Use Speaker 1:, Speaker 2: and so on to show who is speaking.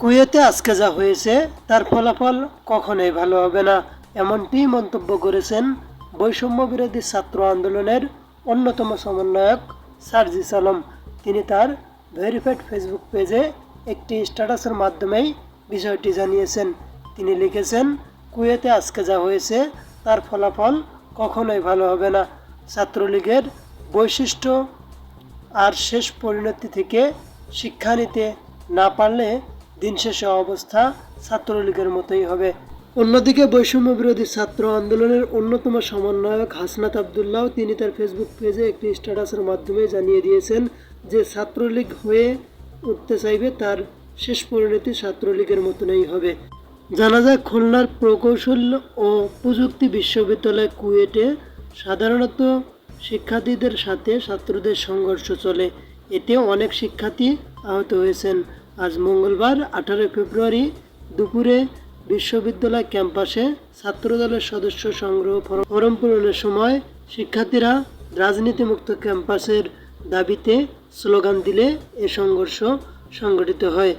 Speaker 1: কুয়েতে আজকে যা হয়েছে, তার ফলাফল কখনোই ভালো হবে না এমনটি মন্তব্য করেছেন বৈষম্য বিরোধী ছাত্র আন্দোলনের অন্যতম সমন্বয়ক সার্জিস আলম তিনি তার ভেরিফাইড ফেসবুক পেজে একটি স্ট্যাটাসের মাধ্যমেই বিষয়টি জানিয়েছেন। তিনি লিখেছেন, কুয়েতে আজকে যা হয়েছে, তার ফলাফল কখনোই ভালো হবে না। ছাত্রলীগের বৈশিষ্ট্য আর শেষ পরিণতি থেকে শিক্ষা নিতে না পারলে দিন শেষে অবস্থা ছাত্রলীগের মতোই হবে। অন্যদিকে বৈষম্য বিরোধী ছাত্র আন্দোলনের অন্যতম সমন্বয়ক হাসনাত আবদুল্লাহ তিনি তার ফেসবুক পেজে একটি স্ট্যাটাসের মাধ্যমে জানিয়ে দিয়েছেন যে ছাত্রলীগ হয়ে উঠতে চাইবে তার শেষ পরিণতি ছাত্রলীগের মতনই হবে। জানা যায়, খুলনার প্রকৌশল ও প্রযুক্তি বিশ্ববিদ্যালয় কুয়েটে সাধারণত শিক্ষার্থীদের সাথে ছাত্রদের সংঘর্ষ চলে। এতে অনেক শিক্ষার্থী আহত হয়েছেন। আজ মঙ্গলবার আঠারোই ফেব্রুয়ারি দুপুরে বিশ্ববিদ্যালয় ক্যাম্পাসে ছাত্রদলের সদস্য সংগ্রহ ফরম- ফরম পূরণের সময় শিক্ষার্থীরা রাজনীতিমুক্ত ক্যাম্পাসের দাবিতে স্লোগান দিলে এ সংঘর্ষ সংঘটিত হয়।